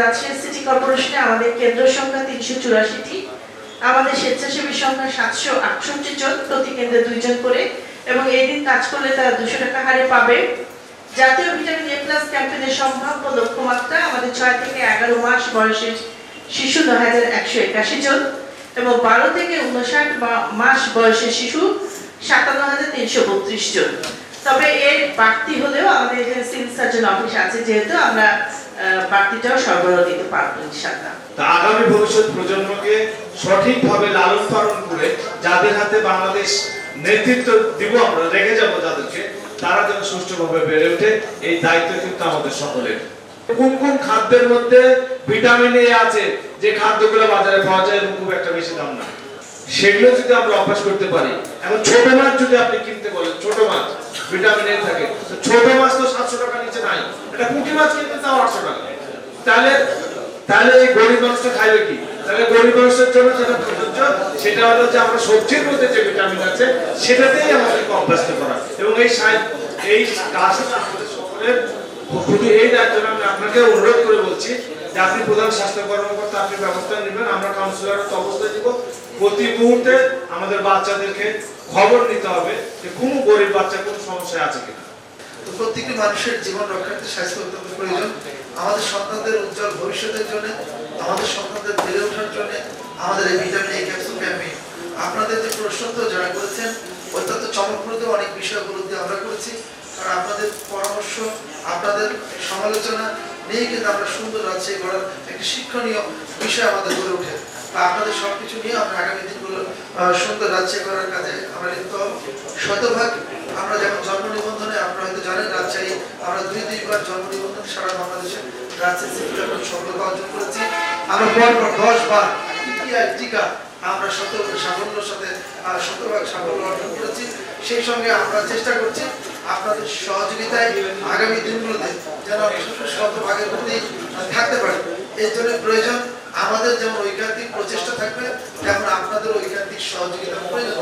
Rajshahi city কর্পোরেশনে আমাদের কেন্দ্র সংখ্যা তিনশো চুরাশিটি। আমাদের স্বেচ্ছাসেবী সংখ্যা সাতশো আটষট্টি জন প্রতি কেন্দ্রে দুইজন করে এবং এই দিন কাজ করলে তারা দুশো টাকা হারে পাবে। জাতীয় ভিটামিন এ প্লাস ক্যাম্পেইনের সম্ভাব্য লক্ষ্যমাত্রা আমাদের ছয় থেকে এগারো মাস বয়সের শিশু নয় হাজার একশো একাশি জন এবং বারো থেকে উনষাট মাস বয়সের শিশু সাতান্ন হাজার তিনশো বত্রিশ জন। তবে এর বাড়তি হলেও আমাদের এখানে সিভিল সার্জন অফিস আছে, যেহেতু আমরা বাড়তিটাও সরবরাহ দিতে পারব ইনশাল্লাহ তা আগামী ভবিষ্যৎ প্রজন্মকে সঠিকভাবে লালন পালন করে যাদের হাতে বাংলাদেশ নেতৃত্ব দিব আমরা, রেখে যাব যাদেরকে, তারা যেন সুষ্ঠুভাবে বেড়ে ওঠে, এই দায়িত্ব কিন্তু আমাদের সকলের। কোন কোন খাদ্যের মধ্যে ভিটামিন এ আছে? যে খাদ্যগুলো বাজারে পাওয়া যায় এবং খুব একটা বেশি দাম না। সেগুলো যদি আমরা অভ্যাস করতে পারি, এখন ছোট মাছ যদি আপনি কিনতে বলেন, ছোট মাছ ভিটামিন এ থাকে। ছোট মাছ তো সাতশো টাকা নিচে নাই। এটা পুঁটি মাছ কিনতে তাও আটশো টাকা। তাহলে তাহলে এই গরিব মানুষটা খাইবে কি? তাহলে গরিব মানুষের জন্য যেটা প্রযোজ্য, সেটা হলো যে আমরা সবজির মধ্যে যে ভিটামিন আছে, সেটাতেই আমাদেরকে অভ্যস্ত করা। এবং এই এই কাজটা আমাদের সকলের এই দায়িত্ব আমি আপনাকে অনুরোধ করে বলছি যে প্রধান স্বাস্থ্য কর্মকর্তা, আপনি ব্যবস্থা নেবেন, আমরা কাউন্সিলরের তো অবস্থা দিব প্রতি মুহূর্তে আমাদের বাচ্চাদেরকে খবর নিতে হবে যে কোনো গরিব বাচ্চা কোনো সমস্যায় আছে কিনা। তো প্রত্যেকটি মানুষের জীবন রক্ষার্থে স্বাস্থ্য অত্যন্ত প্রয়োজন। আমাদের সন্তানদের উজ্জ্বল ভবিষ্যতের জন্য, আমাদের সন্তানদের বেড়ে ওঠার জন্য, আমাদের এই ভিটামিন, এই ক্যাপসুল ক্যাম্পেইন আপনাদের যে প্রশ্ন তো যারা করেছেন, অত্যন্ত চমকপ্রদ অনেক বিষয় উপলব্ধি আমরা করেছি। কারণ আপনাদের পরামর্শ, আপনাদের সমালোচনা কিন্তু আমরা সুন্দর রাজ্যে গড়ার একটি শিক্ষণীয় বিষয় আমাদের গড়ে ওঠে। আপনাদের সবকিছু নিয়ে আমরা আগামী দিনগুলো সুন্দর রাজ্যে করার কাজে আমরা লিপ্ত। শতভাগ আমরা যেমন জন্ম নিবন্ধনে, আপনারা হয়তো জানেন, রাজশাহী আমরা দুই দুইবার জন্ম নিবন্ধন সারা বাংলাদেশে রাজশাহী আমরা সফলতা অর্জন করেছি। আমরা দশ বার টিকা টিকা, আমরা শত সাফল্যের সাথে শতভাগ সাফল্য অর্জন করেছি। সেই সঙ্গে আমরা চেষ্টা করছি আপনাদের সহযোগিতায় আগামী দিনগুলোতে যেন শতভাগের প্রতি থাকতে পারে। এর জন্য প্রয়োজন আমাদের যেমন ঐকান্তিক প্রচেষ্টা থাকবে, তেমন আপনাদের ঐকান্তিক সহযোগিতা প্রয়োজন